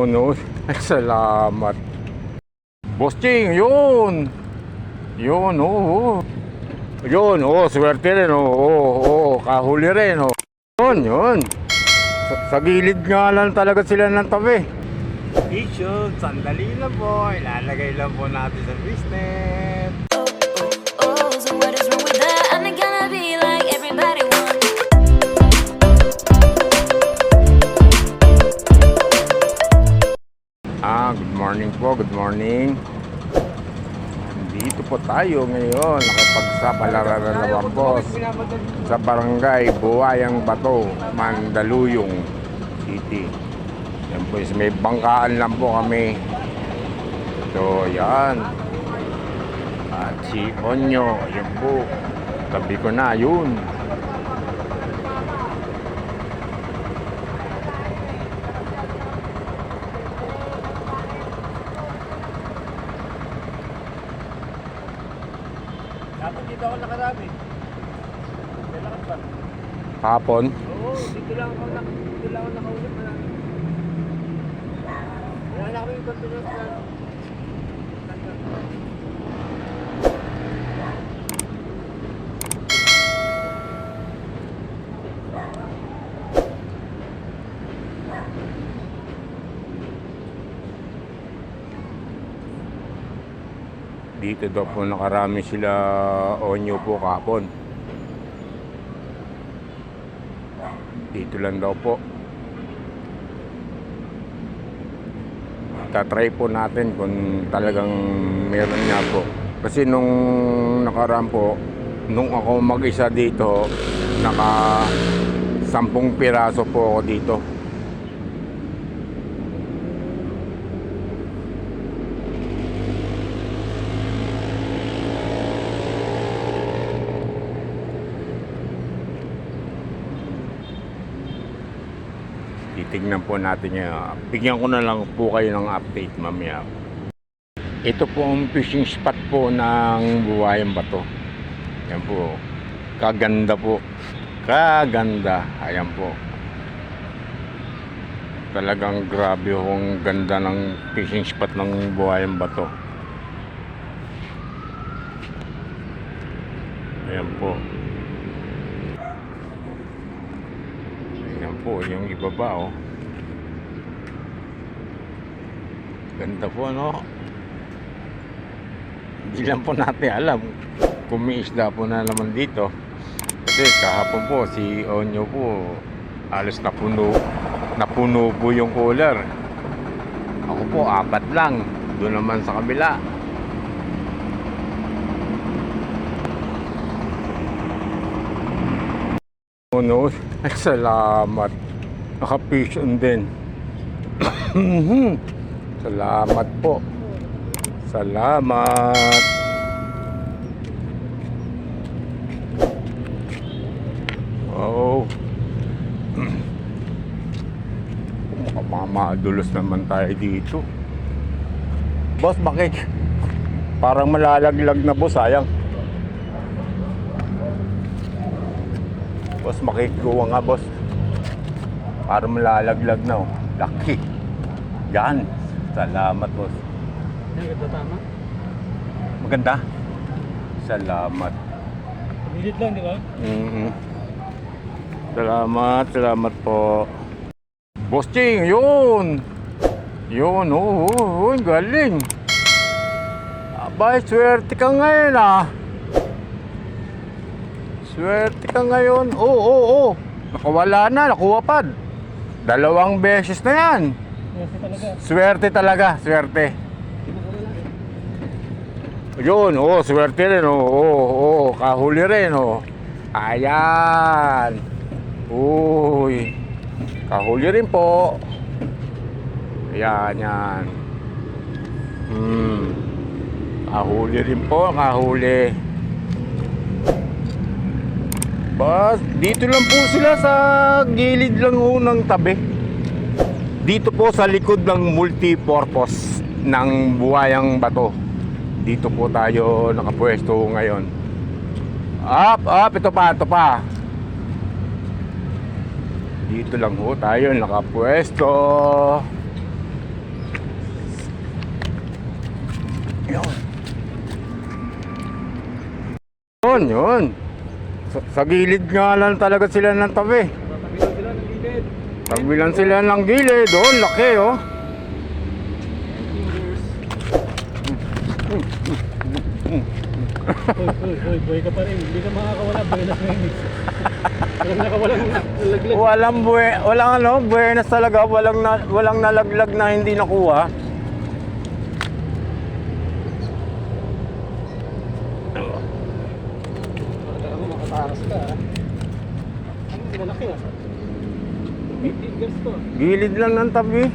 Ano? Salamat. Boss Ching, yun. Yun, oo. Yun, oo, swerte rin, oo, oo, oo, kahuli rin, oo. Yun, yun. Sa, sa gilid nga lang talaga sila ng tabi. Issue, sandali lang po. Ilalagay lang po natin sa business. Good morning. Dito po tayo ngayon, nakapagsapalaran na boss sa barangay Buwayang Bato, Mandaluyong City. Yan po, is may bangkaan lang po kami. So, yan. At si Onyo, yun po. Tabi ko na, yun. Dapat dito ako nakarami. Kailangan ba? Hapon. Oo, dito lang ako nak dito na. Wala na kami continuous na. Dito daw po nakarami sila onyo po kapon. Dito lang daw po. Tatry po natin kung talagang meron nga po. Kasi nung nakaraan po, nung ako mag-isa dito, naka sampung piraso po ako dito. Titignan po natin yan. Bigyan ko na lang po kayo ng update mamaya. Ito po ang fishing spot po ng Buwayang Bato. Yan po. Kaganda po. Kaganda. Ayan po. Talagang grabe yung ganda ng fishing spot ng Buwayang Bato. Ayan po. Ayan po, yung ibaba oh. Ganda po ano. Hindi lang po natin alam kung po na naman dito. Kasi kahapon po si Onyo po alos napuno napuno po yung cooler. Ako po apat lang. Doon naman sa kabila. Oh no, salamat. Naka-fish on din. salamat po. Salamat. Wow. Mamadulos naman tayo dito. Boss, bakit? Parang malalaglag na boss, sayang. Boss, makikuha nga, boss. Para malalaglag na, oh. Lucky. Yan. Salamat, boss. Ang ganda tama. Maganda. Salamat. Milit lang, di ba? Mhm. Salamat, salamat po. Boss Ching, yun. Yun, oo, oh, oh, galing. Abay, swerte ka ngayon ah. Swerte ka ngayon. Oo, oo, oo. Nakawala na, nakuha pa. Dalawang beses na yan. Kasi talaga. Swerte talaga, swerte. Yun, oo, swerte rin, oo, oo, oo, kahuli rin, oo. Ayan. Uy. Kahuli rin po. Ayan, yan. Hmm. Kahuli rin po, kahuli. Bas, dito lang po sila sa gilid lang ho ng tabi. Dito po sa likod ng multi-purpose ng buwayang bato. Dito po tayo nakapwesto ngayon. Up, up, ito pa, ito pa. Dito lang ho tayo nakapwesto. Yun. Yun, yun. Sa, sa gilid nga lang talaga sila ng tabi. Tagbilan sila ng gilid. Doon, laki oh. Hoy, hoy, hoy, buhay ka pa rin. Hindi ka makakawala. Buhay na Phoenix. Walang nakawalang nalaglag. Walang buwe, walang ano, buenas talaga, walang na, walang nalaglag na hindi nakuha. Akala mo makatakas ka ah. Ano, malaki ah. 18 years to. ah. Gilid lang ng tabi.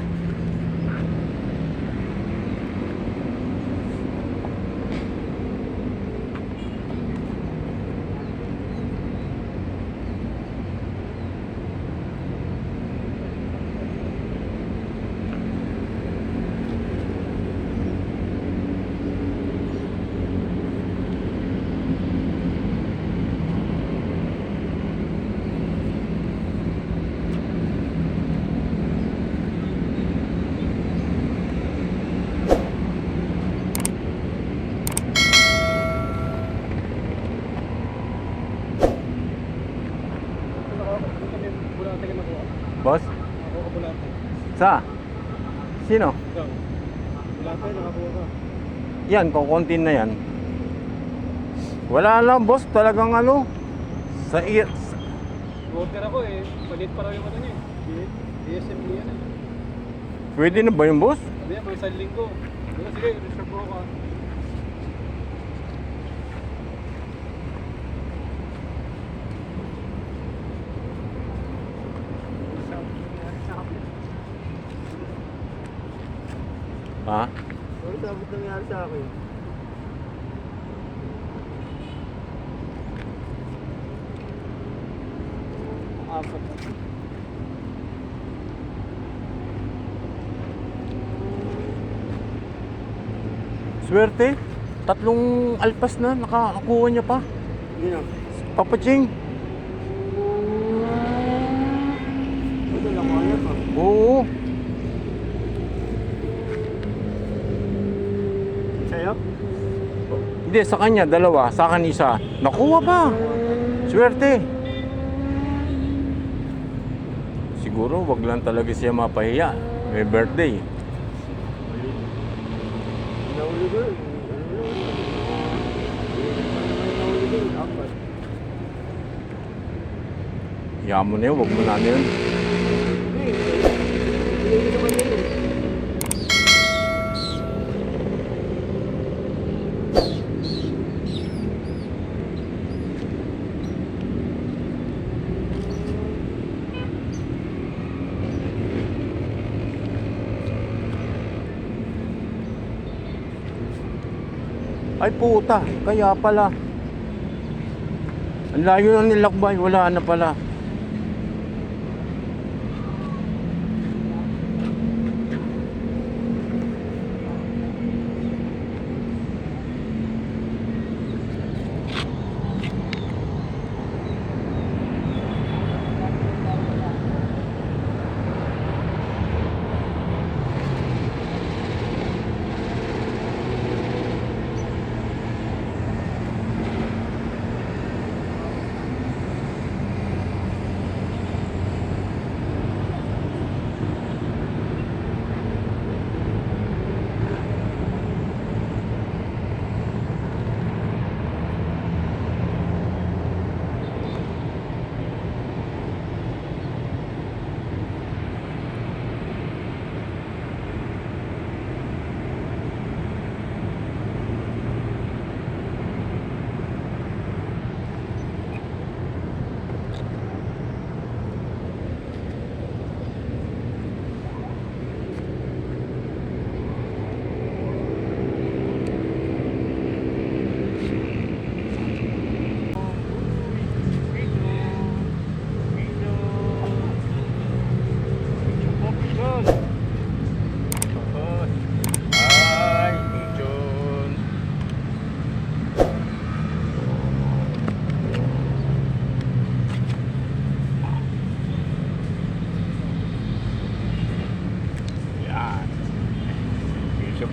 Boss, Ako ka bulate. sa? Sino? Ikaw. Bulate, nakakuha ka. Yan, kukuntin na yan. Wala lang, boss. Talagang ano. Sa i- Order ako eh. Palit pa raw yung ano niya eh. DSMD yan eh. Pwede na ba yung boss? Niya, mga isang linggo. Sige, reserve ko ka. Nangyari sa akin? Apat na. Swerte. Tatlong alpas na. Nakakuha niya pa. Yun ah. Papaching. Ito lang kaya pa. Oo. Sa'yo? Hindi, sa kanya, dalawa. Sa akin, isa. Nakuha pa. Swerte. Siguro, wag lang talaga siya mapahiya. May birthday. Na yun, wag mo na yun. Hindi. Hindi ko naman yun. Ay puta, kaya pala. Ang layo ng nilakbay, wala na pala.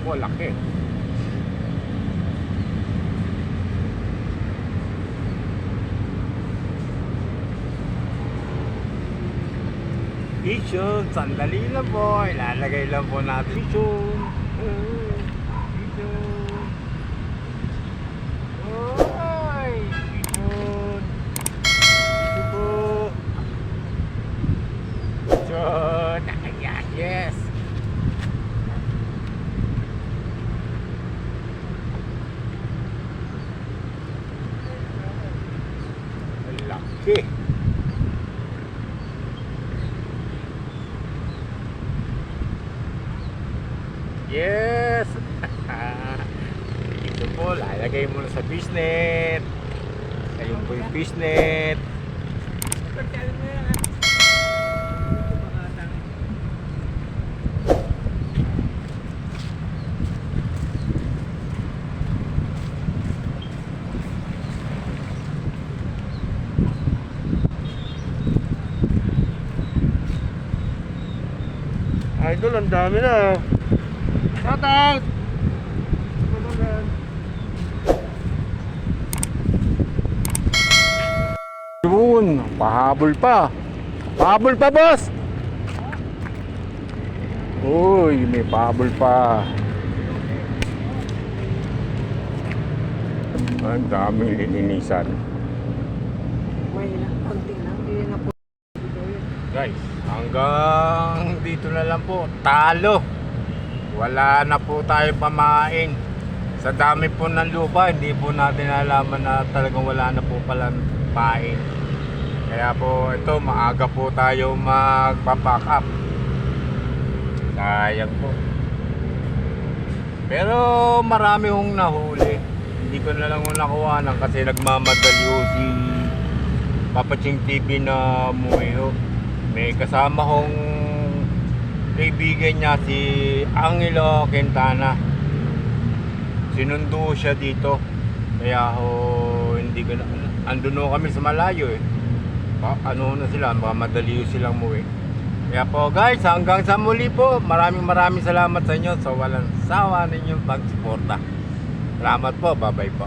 Ako, laki. Tissue, sandali lang po. Ilalagay lang po natin tissue. Yes! Ito po, lalagay mo na sa fishnet. Ayun po yung fishnet. Idol, ang dami na. Shout out! Yun, pahabol pa. Pahabol pa, boss! Uy, may pahabol pa. Ang daming lilinisan. May ilang konti lang, hindi na po. Guys, hanggang dito na lang po. Talo. Wala na po tayo pamain. Sa dami po ng lupa, hindi po natin alaman na talagang wala na po pala pain. Kaya po ito, maaga po tayo magpa-pack up. Sayang po. Pero marami hong nahuli. Hindi ko na lang nakuha ng kasi nagmamadali ho si Papa Ching TV na muyo. May kasama hong kaibigan niya si Angelo Quintana. Sinundo siya dito. Kaya ho, hindi ko na, andun kami sa malayo eh. Ano na sila, baka madali silang muwi. Kaya po guys, hanggang sa muli po, maraming maraming salamat sa inyo sa walang sawa ninyong pagsuporta. Salamat po, bye bye po.